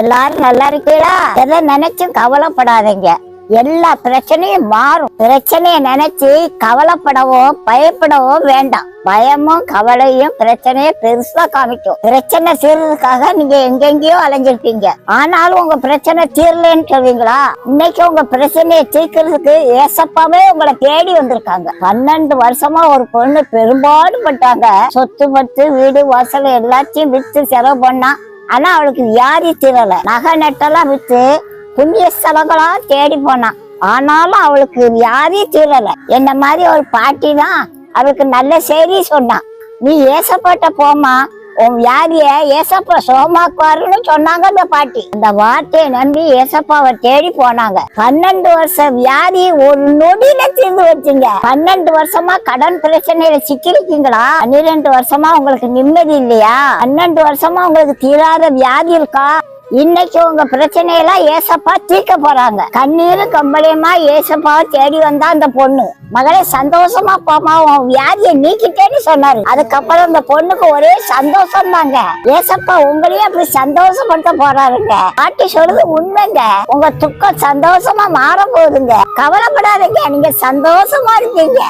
எல்லாரும் நல்லா இருக்கீங்களா? எதை நினைச்சும் கவலைப்படாதீங்க. எல்லா பிரச்சனையும் மாறும். பிரச்சனைய நினைச்சு கவலைப்படவும் பயப்படவும் வேண்டாம். பயமும் கவலையும் பிரச்சனைய பெருசா காமிக்கும். பிரச்சனை தீர்றதுக்காக நீங்க எங்கெங்கயோ அலைஞ்சிருப்பீங்க. ஆனாலும் உங்க பிரச்சனை தீரலன்னு சொல்வீங்களா? இன்னைக்கு உங்க பிரச்சனையை தீர்க்கிறதுக்கு ஏசப்பாவே உங்களை தேடி வந்திருக்காங்க. பன்னெண்டு வருஷமா ஒரு பொண்ணு பெரும்பாடு பட்டாங்க சொத்து பத்து வீடு வாசல் எல்லாத்தையும் வித்து செலவு பண்ணா. ஆனா அவளுக்கு வியாதி தீரல. நகை நட்டெல்லாம் வித்து புண்ணிய ஸ்தலங்களா தேடி போனான் ஆனாலும் அவளுக்கு வியாதி தீரல என்ன மாதிரி ஒரு பாட்டி தான் அவளுக்கு நல்ல செய்தி சொன்னான். நீ ஏசப்பட்ட போமா உன் வியாதிய ஏசப்பா சோமாக்குவாருன்னு சொன்னாங்க அந்த பாட்டி. அந்த வார்த்தையை நம்பி ஏசப்பாவை தேடி போனாங்க. பன்னெண்டு வருஷம் வியாதி ஒரு நொடியில தீர்ந்து வச்சுங்க பன்னெண்டு வருஷமா கடன் பிரச்சனையில சிக்கிருக்கீங்களா பன்னிரெண்டு வருஷமா உங்களுக்கு நிம்மதி இல்லையா? பன்னெண்டு வருஷமா உங்களுக்கு தீராத வியாதி இருக்கா? இன்னைக்கு உங்க பிரச்சனையெல்லாம் ஏசப்பா தீர்க்க போறாங்க. கண்ணீரும் கம்பளியமா ஏசப்பா தேடி வந்தா அந்த பொண்ணு. மகளே சந்தோஷமா போமா உன் வியாதியை நீக்கிட்டேன்னு சொன்னாரு. அதுக்கப்புறம் அந்த பொண்ணுக்கு ஒரே சந்தோஷம் தாங்க ஏசப்பா உங்களையும் அப்படி சந்தோஷப்படுத்த போறாருங்க. பாட்டி சொல்றது உண்மைங்க. உங்க துக்கம் சந்தோஷமா மாற போகுதுங்க கவலைப்படாதீங்க. நீங்க சந்தோஷமா இருக்கீங்க